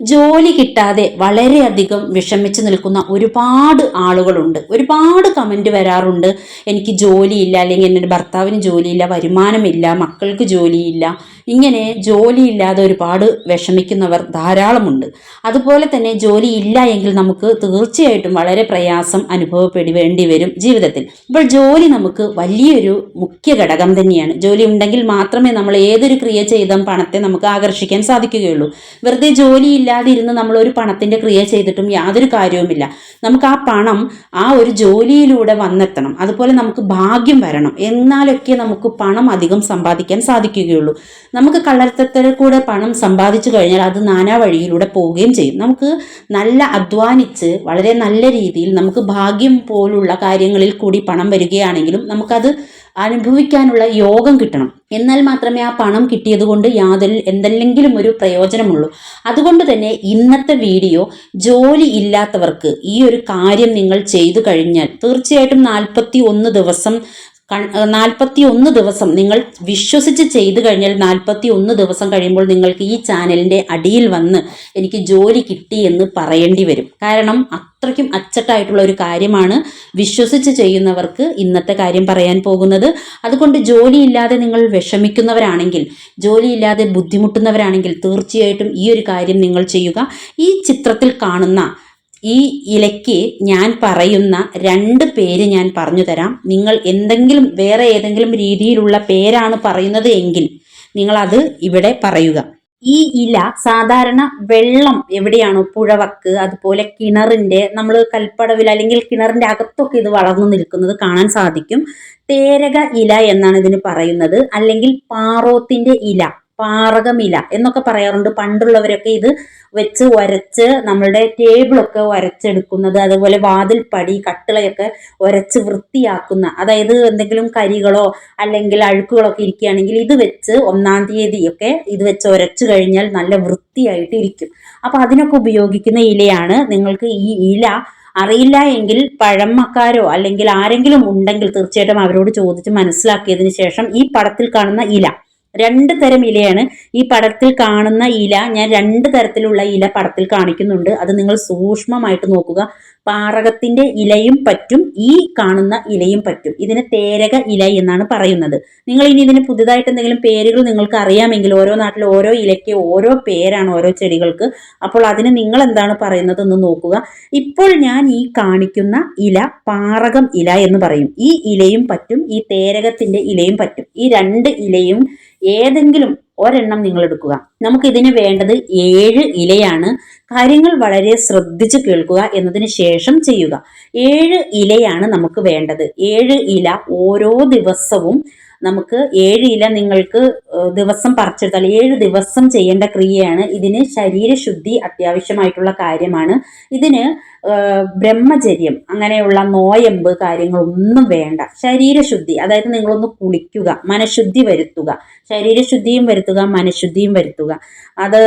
ജോലി കിട്ടാതെ വളരെയധികം വിഷമിച്ച് നിൽക്കുന്ന ഒരുപാട് ആളുകളുണ്ട്. ഒരുപാട് കമന്റ് വരാറുണ്ട്. എനിക്ക് ജോലിയില്ല അല്ലെങ്കിൽ എന്റെ ഭർത്താവിന് ജോലിയില്ല വരുമാനമില്ല മക്കൾക്ക് ജോലിയില്ല. ഇങ്ങനെ ജോലിയില്ലാതെ ഒരുപാട് വിഷമിക്കുന്നവർ ധാരാളമുണ്ട്. അതുപോലെ തന്നെ ജോലി ഇല്ല എങ്കിൽ നമുക്ക് തീർച്ചയായിട്ടും വളരെ പ്രയാസം അനുഭവപ്പെടേണ്ടി വരും ജീവിതത്തിൽ. അപ്പോൾ ജോലി നമുക്ക് വലിയൊരു മുഖ്യ ഘടകം തന്നെയാണ്. ജോലി ഉണ്ടെങ്കിൽ മാത്രമേ നമ്മൾ ഏതൊരു ക്രിയ ചെയ്തും പണത്തെ നമുക്ക് ആകർഷിക്കാൻ സാധിക്കുകയുള്ളൂ. വെറുതെ ജോലി ഇല്ലാതിരുന്ന് നമ്മൾ ഒരു പണത്തിന്റെ ക്രിയ ചെയ്തിട്ടും യാതൊരു കാര്യവുമില്ല. നമുക്ക് ആ പണം ആ ഒരു ജോലിയിലൂടെ വന്നെത്തണം. അതുപോലെ നമുക്ക് ഭാഗ്യം വരണം. എന്നാലൊക്കെ നമുക്ക് പണം അധികം സമ്പാദിക്കാൻ സാധിക്കുകയുള്ളൂ. നമുക്ക് കള്ളരത്തത്തിൽ കൂടെ പണം സമ്പാദിച്ചു കഴിഞ്ഞാൽ അത് നാനാ വഴിയിലൂടെ പോവുകയും ചെയ്യും. നമുക്ക് നല്ല അധ്വാനിച്ച് വളരെ നല്ല രീതിയിൽ നമുക്ക് ഭാഗ്യം പോലുള്ള കാര്യങ്ങളിൽ കൂടി പണം വരികയാണെങ്കിലും നമുക്കത് അനുഭവിക്കാനുള്ള യോഗം കിട്ടണം. എന്നാൽ മാത്രമേ ആ പണം കിട്ടിയത് കൊണ്ട് യാതൊരു എന്തെങ്കിലും ഒരു പ്രയോജനമുള്ളൂ. അതുകൊണ്ട് തന്നെ ഇന്നത്തെ വീഡിയോ ജോലി ഇല്ലാത്തവർക്ക് ഈ ഒരു കാര്യം നിങ്ങൾ ചെയ്തു കഴിഞ്ഞാൽ തീർച്ചയായിട്ടും നാൽപ്പത്തി ഒന്ന് ദിവസം നാൽപ്പത്തി ഒന്ന് ദിവസം നിങ്ങൾ വിശ്വസിച്ച് ചെയ്തു കഴിഞ്ഞാൽ നാൽപ്പത്തി ഒന്ന് ദിവസം കഴിയുമ്പോൾ നിങ്ങൾക്ക് ഈ ചാനലിന്റെ അടിയിൽ വന്ന് എനിക്ക് ജോലി കിട്ടി എന്ന് പറയേണ്ടി വരും. കാരണം അത്രയ്ക്കും അച്ചട്ടായിട്ടുള്ള ഒരു കാര്യമാണ് വിശ്വസിച്ച് ചെയ്യുന്നവർക്ക് ഇന്നത്തെ കാര്യം പറയാൻ പോകുന്നത്. അതുകൊണ്ട് ജോലിയില്ലാതെ നിങ്ങൾ വിഷമിക്കുന്നവരാണെങ്കിൽ ജോലിയില്ലാതെ ബുദ്ധിമുട്ടുന്നവരാണെങ്കിൽ തീർച്ചയായിട്ടും ഈ ഒരു കാര്യം നിങ്ങൾ ചെയ്യുക. ഈ ചിത്രത്തിൽ കാണുന്ന ഈ ഇലയ്ക്ക് ഞാൻ പറയുന്ന രണ്ട് പേര് ഞാൻ പറഞ്ഞു തരാം. നിങ്ങൾ എന്തെങ്കിലും വേറെ ഏതെങ്കിലും രീതിയിലുള്ള പേരാണ് പറയുന്നത് എങ്കിൽ നിങ്ങളത് ഇവിടെ പറയുക. ഈ ഇല സാധാരണ വെള്ളം എവിടെയാണോ പുഴവക്ക് അതുപോലെ കിണറിന്റെ നമ്മൾ കൽപ്പടവിൽ അല്ലെങ്കിൽ കിണറിന്റെ അകത്തൊക്കെ ഇത് വളർന്നു നിൽക്കുന്നത് കാണാൻ സാധിക്കും. തേരക ഇല എന്നാണ് ഇതിന് പറയുന്നത്. അല്ലെങ്കിൽ പാറോത്തിന്റെ ഇല. പാറകമില എന്നൊക്കെ പറയാറുണ്ട്. പണ്ടുള്ളവരൊക്കെ ഇത് വെച്ച് ഉരച്ച് നമ്മളുടെ ടേബിളൊക്കെ വരച്ചെടുക്കുന്നത് അതുപോലെ വാതിൽപ്പടി കട്ടിളയൊക്കെ ഉരച്ച് വൃത്തിയാക്കുന്ന അതായത് എന്തെങ്കിലും കരികളോ അല്ലെങ്കിൽ അഴുക്കുകളൊക്കെ ഇരിക്കുകയാണെങ്കിൽ ഇത് വെച്ച് ഒന്നാം തീയതിയൊക്കെ ഇത് വെച്ച് ഉരച്ചു കഴിഞ്ഞാൽ നല്ല വൃത്തിയായിട്ട് ഇരിക്കും. അപ്പോൾ അതിനൊക്കെ ഉപയോഗിക്കുന്ന ഇലയാണ് നിങ്ങൾക്ക് ഈ ഇല അറിയില്ല എങ്കിൽ പഴമക്കാരോ അല്ലെങ്കിൽ ആരെങ്കിലും ഉണ്ടെങ്കിൽ തീർച്ചയായിട്ടും അവരോട് ചോദിച്ച് മനസ്സിലാക്കിയതിന് ശേഷം ഈ പടത്തിൽ കാണുന്ന ഇല. രണ്ട് തരം ഇലയാണ്. ഈ പടത്തിൽ കാണുന്ന ഇല ഞാൻ രണ്ട് തരത്തിലുള്ള ഇല പടത്തിൽ കാണിക്കുന്നുണ്ട്. അത് നിങ്ങൾ സൂക്ഷ്മമായിട്ട് നോക്കുക. പാറകത്തിന്റെ ഇലയും പറ്റും ഈ കാണുന്ന ഇലയും പറ്റും. ഇതിന് തേരക ഇല എന്നാണ് പറയുന്നത്. നിങ്ങൾ ഇനി ഇതിന് പുതുതായിട്ട് എന്തെങ്കിലും പേരുകൾ നിങ്ങൾക്ക് അറിയാമെങ്കിൽ ഓരോ നാട്ടിൽ ഓരോ ഇലയ്ക്ക് ഓരോ പേരാണ് ഓരോ ചെടികൾക്ക്. അപ്പോൾ അതിന് നിങ്ങൾ എന്താണ് പറയുന്നത് എന്ന് നോക്കുക. ഇപ്പോൾ ഞാൻ ഈ കാണിക്കുന്ന ഇല പാറകം ഇല എന്ന് പറയും. ഈ ഇലയും പറ്റും ഈ തേരകത്തിന്റെ ഇലയും പറ്റും. ഈ രണ്ട് ഇലയും ഏതെങ്കിലും ഒരെണ്ണം നിങ്ങൾ എടുക്കുക. നമുക്ക് ഇതിന് വേണ്ടത് ഏഴ് ഇലയാണ്. കാര്യങ്ങൾ വളരെ ശ്രദ്ധിച്ച് കേൾക്കുക എന്നതിന് ശേഷം ചെയ്യുക. ഏഴ് ഇലയാണ് നമുക്ക് വേണ്ടത്. ഏഴ് ഇല ഓരോ ദിവസവും നമുക്ക് ഏഴ് ഇല നിങ്ങൾക്ക് ദിവസം പറിച്ചെടുത്താൽ ഏഴ് ദിവസം ചെയ്യേണ്ട ക്രിയയാണ്. ഇതിന് ശരീരശുദ്ധി അത്യാവശ്യമായിട്ടുള്ള കാര്യമാണ്. ഇതിന് ബ്രഹ്മചര്യം അങ്ങനെയുള്ള നോയമ്പ് കാര്യങ്ങളൊന്നും വേണ്ട. ശരീരശുദ്ധി അതായത് നിങ്ങളൊന്ന് കുളിക്കുക മനഃശുദ്ധി വരുത്തുക. ശരീരശുദ്ധിയും വരുത്തുക മനഃശുദ്ധിയും വരുത്തുക. അത്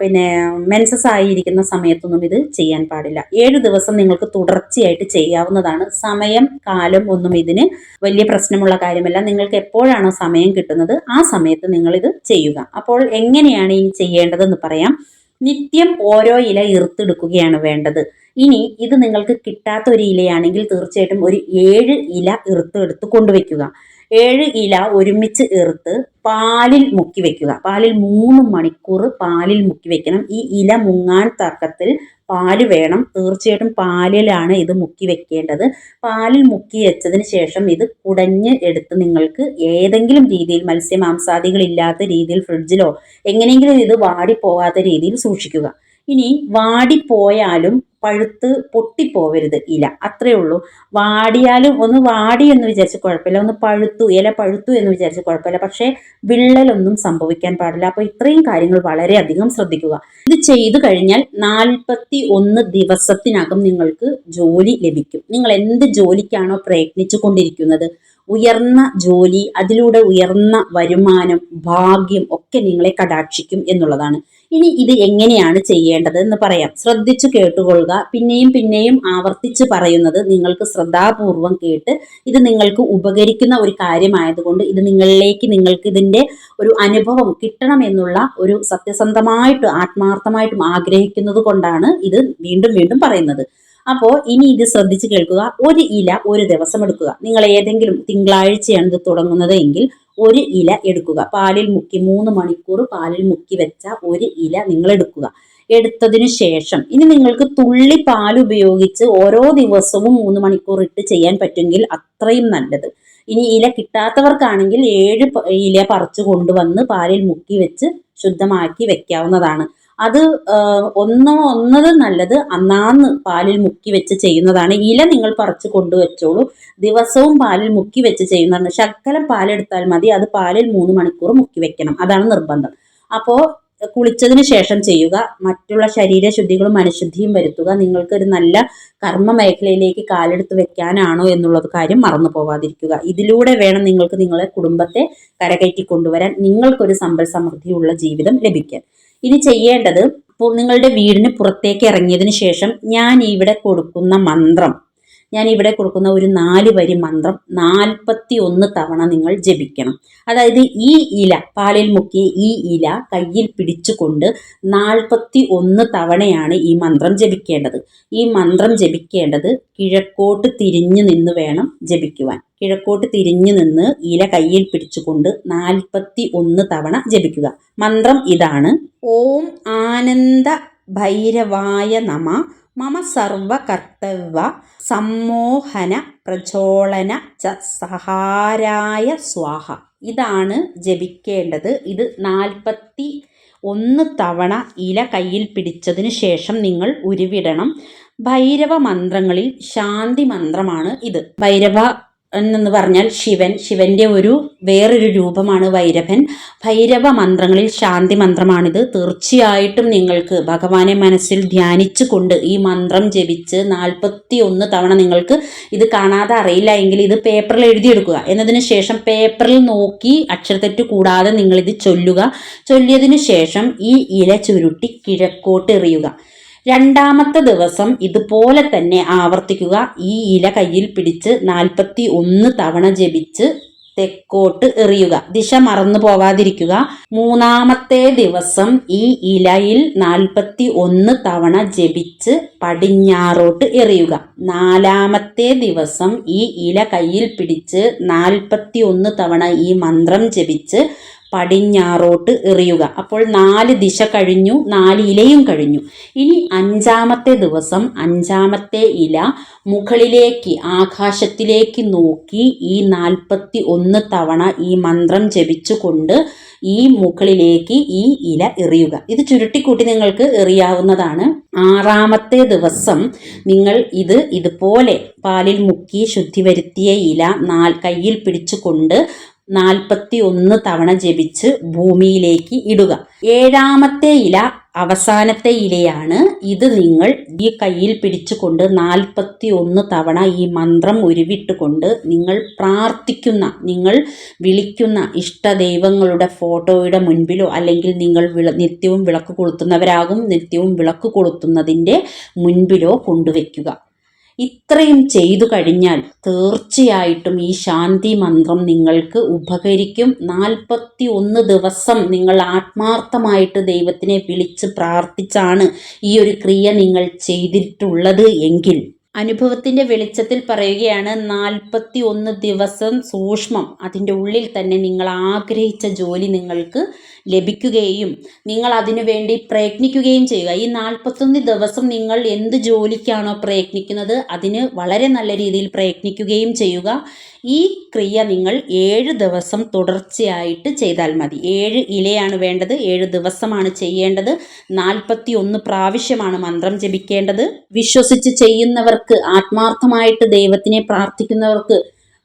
പിന്നെ മെൻസസ് ആയിരിക്കുന്ന സമയത്തൊന്നും ഇത് ചെയ്യാൻ പാടില്ല. ഏഴ് ദിവസം നിങ്ങൾക്ക് തുടർച്ചയായിട്ട് ചെയ്യാവുന്നതാണ്. സമയം കാലം ഒന്നും ഇതിന് വലിയ പ്രശ്നമുള്ള കാര്യമല്ല. നിങ്ങൾക്ക് എപ്പോഴാണോ സമയം കിട്ടുന്നത് ആ സമയത്ത് നിങ്ങൾ ഇത് ചെയ്യുക. അപ്പോൾ എങ്ങനെയാണ് ഈ ചെയ്യേണ്ടതെന്ന് പറയാം. നിത്യം ഓരോ ഇല ഇറുത്തെടുക്കുകയാണ് വേണ്ടത്. ഇനി ഇത് നിങ്ങൾക്ക് കിട്ടാത്ത ഒരു ഇലയാണെങ്കിൽ തീർച്ചയായിട്ടും ഒരു ഏഴ് ഇല ഇറുത്ത് എടുത്ത് കൊണ്ടുവയ്ക്കുക. ഏഴ് ഇല ഒരുമിച്ച് ഇറുത്ത് പാലിൽ മുക്കി വെക്കുക പാലിൽ മൂന്ന് മണിക്കൂർ പാലിൽ മുക്കി വെക്കണം ഈ ഇല മുങ്ങാൻ തർക്കത്തിൽ പാൽ വേണം. തീർച്ചയായിട്ടും പാലിലാണ് ഇത് മുക്കി വെക്കേണ്ടത്. പാലിൽ മുക്കി വെച്ചതിന് ശേഷം ഇത് കുടഞ്ഞ് എടുത്ത് നിങ്ങൾക്ക് ഏതെങ്കിലും രീതിയിൽ മത്സ്യമാംസാദികളില്ലാത്ത രീതിയിൽ ഫ്രിഡ്ജിലോ എങ്ങനെയെങ്കിലും ഇത് വാടിപ്പോകാത്ത രീതിയിൽ സൂക്ഷിക്കുക. ഇനി വാടിപ്പോയാലും പഴുത്ത് പൊട്ടിപ്പോവരുത് ഇല. അത്രേ ഉള്ളൂ. വാടിയാലും ഒന്ന് വാടി എന്ന് വിചാരിച്ച് കുഴപ്പമില്ല. ഒന്ന് പഴുത്തു ഇല പഴുത്തു എന്ന് വിചാരിച്ച് കുഴപ്പമില്ല. പക്ഷേ വിള്ളലൊന്നും സംഭവിക്കാൻ പാടില്ല. അപ്പോൾ ഇത്രയും കാര്യങ്ങൾ വളരെയധികം ശ്രദ്ധിക്കുക. ഇത് ചെയ്തു കഴിഞ്ഞാൽ നാൽപ്പത്തി ഒന്ന് ദിവസത്തിനകം നിങ്ങൾക്ക് ജോലി ലഭിക്കും. നിങ്ങൾ എന്ത് ജോലിക്കാണോ പ്രയത്നിച്ചു കൊണ്ടിരിക്കുന്നത്? ഉയർന്ന ജോലി അതിലൂടെ ഉയർന്ന വരുമാനം ഭാഗ്യം ഒക്കെ നിങ്ങളെ കടാക്ഷിക്കും എന്നുള്ളതാണ്. ഇനി ഇത് എങ്ങനെയാണ് ചെയ്യേണ്ടത് എന്ന് പറയാം. ശ്രദ്ധിച്ചു കേട്ടുകൊള്ളുക പിന്നെയും പിന്നെയും ആവർത്തിച്ച് പറയുന്നത് നിങ്ങൾക്ക് ശ്രദ്ധാപൂർവം കേട്ട് ഇത് നിങ്ങൾക്ക് ഉപകരിക്കുന്ന ഒരു കാര്യമായതുകൊണ്ട് ഇത് നിങ്ങളിലേക്ക് നിങ്ങൾക്ക് ഇതിന്റെ ഒരു അനുഭവം കിട്ടണം എന്നുള്ള ഒരു സത്യസന്ധമായിട്ട് ആത്മാർത്ഥമായിട്ടും ആഗ്രഹിക്കുന്നത് കൊണ്ടാണ് ഇത് വീണ്ടും വീണ്ടും പറയുന്നത്. അപ്പോൾ ഇനി ഇത് ശ്രദ്ധിച്ച് കേൾക്കുക. ഒരു ഇല ഒരു ദിവസം എടുക്കുക. നിങ്ങൾ ഏതെങ്കിലും തിങ്കളാഴ്ചയാണ് ഇത് തുടങ്ങുന്നത് എങ്കിൽ ഒരു ഇല എടുക്കുക. പാലിൽ മുക്കി മൂന്ന് മണിക്കൂർ പാലിൽ മുക്കി വെച്ച ഒരു ഇല നിങ്ങൾ എടുക്കുക. എടുത്തതിനു ശേഷം ഇനി നിങ്ങൾക്ക് തുള്ളി പാൽ ഉപയോഗിച്ച് ഓരോ ദിവസവും മൂന്ന് മണിക്കൂർ ഇട്ട് ചെയ്യാൻ പറ്റുമെങ്കിൽ അത്രയും നല്ലത്. ഇനി ഇല കിട്ടാത്തവർക്കാണെങ്കിൽ ഏഴ് ഇല പറിച്ചു കൊണ്ടുവന്ന് പാലിൽ മുക്കി വെച്ച് ശുദ്ധമാക്കി വെക്കാവുന്നതാണ്. അത് ഒന്നോ ഒന്ന് ഒന്നത് നല്ലത് അന്നാന്ന് പാലിൽ മുക്കി വെച്ച് ചെയ്യുന്നതാണ്. ഇല നിങ്ങൾ പറിച്ച് കൊണ്ടുവച്ചോളൂ. ദിവസവും പാലിൽ മുക്കി വെച്ച് ചെയ്യുന്നതാണ്. ശക്കലം പാലെടുത്താൽ മതി. അത് പാലിൽ മൂന്ന് മണിക്കൂർ മുക്കി വെക്കണം. അതാണ് നിർബന്ധം. അപ്പോൾ കുളിച്ചതിന് ശേഷം ചെയ്യുക. മറ്റുള്ള ശരീരശുദ്ധികളും മനഃശുദ്ധിയും വരുത്തുക. നിങ്ങൾക്ക് ഒരു നല്ല കർമ്മ മേഖലയിലേക്ക് കാലെടുത്ത് വെക്കാനാണോ എന്നുള്ളത് കാര്യം മറന്നു പോവാതിരിക്കുക. ഇതിലൂടെ വേണം നിങ്ങൾക്ക് നിങ്ങളെ കുടുംബത്തെ കരകയറ്റി കൊണ്ടുവരാൻ നിങ്ങൾക്കൊരു സമ്പൽ സമൃദ്ധിയുള്ള ജീവിതം ലഭിക്കാൻ. ഇനി ചെയ്യേണ്ടത് നിങ്ങളുടെ വീടിന് പുറത്തേക്ക് ഇറങ്ങിയതിന് ശേഷം ഞാൻ ഇവിടെ കൊടുക്കുന്ന മന്ത്രം ഞാൻ ഇവിടെ കൊടുക്കുന്ന ഒരു നാല് വരി മന്ത്രം നാൽപ്പത്തി ഒന്ന് തവണ നിങ്ങൾ ജപിക്കണം. അതായത് ഈ ഇല പാലിൽ മുക്കി ഈ ഇല കയ്യിൽ പിടിച്ചുകൊണ്ട് നാൽപ്പത്തി ഒന്ന് തവണയാണ് ഈ മന്ത്രം ജപിക്കേണ്ടത്. ഈ മന്ത്രം ജപിക്കേണ്ടത് കിഴക്കോട്ട് തിരിഞ്ഞു നിന്ന് വേണം ജപിക്കുവാൻ. കിഴക്കോട്ട് തിരിഞ്ഞു നിന്ന് ഇല കയ്യിൽ പിടിച്ചുകൊണ്ട് നാൽപ്പത്തി ഒന്ന് തവണ ജപിക്കുക. മന്ത്രം ഇതാണ്. ഓം ആനന്ദ ഭൈരവായ നമ. മമ സർവ കർത്തവ്യ സമ്മോഹന പ്രചോളന ച സഹാരായ സ്വാഹ. ഇതാണ് ജപിക്കേണ്ടത്. ഇത് നാൽപ്പത്തി ഒന്ന് തവണ ഇല കയ്യിൽ പിടിച്ചതിന് ശേഷം നിങ്ങൾ ഉരുവിടണം. ഭൈരവ മന്ത്രങ്ങളിൽ ശാന്തി മന്ത്രമാണ് ഇത്. ഭൈരവ എന്ന് പറഞ്ഞാൽ ശിവൻ. ശിവന്റെ ഒരു വേറൊരു രൂപമാണ് ഭൈരവൻ ഭൈരവ മന്ത്രങ്ങളിൽ ശാന്തി മന്ത്രമാണിത്. തീർച്ചയായിട്ടും നിങ്ങൾക്ക് ഭഗവാനെ മനസ്സിൽ ധ്യാനിച്ചു കൊണ്ട് ഈ മന്ത്രം ജപിച്ച് നാൽപ്പത്തി ഒന്ന് തവണ നിങ്ങൾക്ക് ഇത് കാണാതെ അറിയില്ല എങ്കിൽ ഇത് പേപ്പറിൽ എഴുതിയെടുക്കുക. എന്നതിന് ശേഷം പേപ്പറിൽ നോക്കി അക്ഷരത്തെറ്റ് കൂടാതെ നിങ്ങളിത് ചൊല്ലുക. ചൊല്ലിയതിനു ശേഷം ഈ ഇല ചുരുട്ടി കിഴക്കോട്ട് എറിയുക. രണ്ടാമത്തെ ദിവസം ഇതുപോലെ തന്നെ ആവർത്തിക്കുക. ഈ ഇല കയ്യിൽ പിടിച്ച് നാൽപ്പത്തി ഒന്ന് തവണ ജപിച്ച് തെക്കോട്ട് എറിയുക. ദിശ മറന്നു പോകാതിരിക്കുക മൂന്നാമത്തെ ദിവസം ഈ ഇലയിൽ നാൽപ്പത്തി ഒന്ന് തവണ ജപിച്ച് പടിഞ്ഞാറോട്ട് എറിയുക. നാലാമത്തെ ദിവസം ഈ ഇല കയ്യിൽ പിടിച്ച് നാൽപ്പത്തി ഒന്ന് തവണ ഈ മന്ത്രം ജപിച്ച് പടിഞ്ഞാറോട്ട് എറിയുക. അപ്പോൾ നാല് ദിശ കഴിഞ്ഞു നാല് ഇലയും കഴിഞ്ഞു. ഇനി അഞ്ചാമത്തെ ദിവസം അഞ്ചാമത്തെ ഇല മുകളിലേക്ക് ആകാശത്തിലേക്ക് നോക്കി ഈ നാൽപ്പത്തി ഒന്ന് തവണ ഈ മന്ത്രം ജപിച്ചുകൊണ്ട് ഈ മുകളിലേക്ക് ഈ ഇല എറിയുക. ഇത് ചുരുട്ടിക്കൂട്ടി നിങ്ങൾക്ക് എറിയാവുന്നതാണ്. ആറാമത്തെ ദിവസം നിങ്ങൾ ഇത് ഇതുപോലെ പാലിൽ മുക്കി ശുദ്ധി വരുത്തിയ ഇല നാൽ കയ്യിൽ പിടിച്ചുകൊണ്ട് നാൽപ്പത്തി ഒന്ന് തവണ ജപിച്ച് ഭൂമിയിലേക്ക് ഇടുക. ഏഴാമത്തെ ഇല അവസാനത്തെ ഇലയാണ്. ഇത് നിങ്ങൾ ഈ കയ്യിൽ പിടിച്ചുകൊണ്ട് നാൽപ്പത്തി ഒന്ന് തവണ ഈ മന്ത്രം ഉരുവിട്ടുകൊണ്ട് നിങ്ങൾ പ്രാർത്ഥിക്കുന്ന നിങ്ങൾ വിളിക്കുന്ന ഇഷ്ടദൈവങ്ങളുടെ ഫോട്ടോയുടെ മുൻപിലോ അല്ലെങ്കിൽ നിങ്ങൾ നിത്യവും വിളക്ക് കൊളുത്തുന്നവരാകും നിത്യവും വിളക്ക് കൊളുത്തുന്നതിന്റെ മുൻപിലോ കൊണ്ടുവയ്ക്കുക. ഇത്രയും ചെയ്തു കഴിഞ്ഞാൽ തീർച്ചയായിട്ടും ഈ ശാന്തി മന്ത്രം നിങ്ങൾക്ക് ഉപകരിക്കും. നാൽപ്പത്തി ഒന്ന് ദിവസം നിങ്ങൾ ആത്മാർത്ഥമായിട്ട് ദൈവത്തിനെ വിളിച്ച് പ്രാർത്ഥിച്ചാണ് ഈ ഒരു ക്രിയ നിങ്ങൾ ചെയ്തിട്ടുള്ളത് എങ്കിൽ. അനുഭവത്തിന്റെ വെളിച്ചത്തിൽ പറയുകയാണ് നാൽപ്പത്തി ഒന്ന് ദിവസം സൂക്ഷ്മം. അതിന്റെ ഉള്ളിൽ തന്നെ നിങ്ങൾ ആഗ്രഹിച്ച ജോലി നിങ്ങൾക്ക് ലഭിക്കുകയും നിങ്ങൾ അതിനു വേണ്ടി പ്രയത്നിക്കുകയും ചെയ്യുക. ഈ നാൽപ്പത്തൊന്ന് ദിവസം നിങ്ങൾ എന്ത് ജോലിക്കാണോ പ്രയത്നിക്കുന്നത് അതിന് വളരെ നല്ല രീതിയിൽ പ്രയത്നിക്കുകയും ചെയ്യുക. ഈ ക്രിയ നിങ്ങൾ ഏഴ് ദിവസം തുടർച്ചയായിട്ട് ചെയ്താൽ മതി. ഏഴ് ഇലയാണ് വേണ്ടത്. ഏഴ് ദിവസമാണ് ചെയ്യേണ്ടത്. നാൽപ്പത്തി ഒന്ന് പ്രാവശ്യമാണ് മന്ത്രം ജപിക്കേണ്ടത്. വിശ്വസിച്ച് ചെയ്യുന്നവർക്ക് ആത്മാർത്ഥമായിട്ട് ദൈവത്തിനെ പ്രാർത്ഥിക്കുന്നവർക്ക്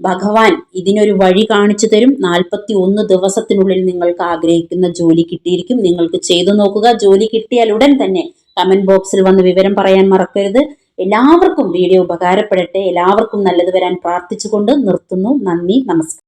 ഭഗവാൻ ഇതിനൊരു വഴി കാണിച്ചു തരും. നാൽപ്പത്തി ഒന്ന് ദിവസത്തിനുള്ളിൽ നിങ്ങൾക്ക് ആഗ്രഹിക്കുന്ന ജോലി കിട്ടിയിരിക്കും. നിങ്ങൾക്ക് ചെയ്തു നോക്കുക. ജോലി കിട്ടിയാൽ ഉടൻ തന്നെ കമന്റ് ബോക്സിൽ വന്ന് വിവരം പറയാൻ മറക്കരുത്. എല്ലാവർക്കും വീഡിയോ ഉപകാരപ്പെടട്ടെ. എല്ലാവർക്കും നല്ലത് വരാൻ പ്രാർത്ഥിച്ചുകൊണ്ട് നിർത്തുന്നു. നന്ദി. നമസ്കാരം.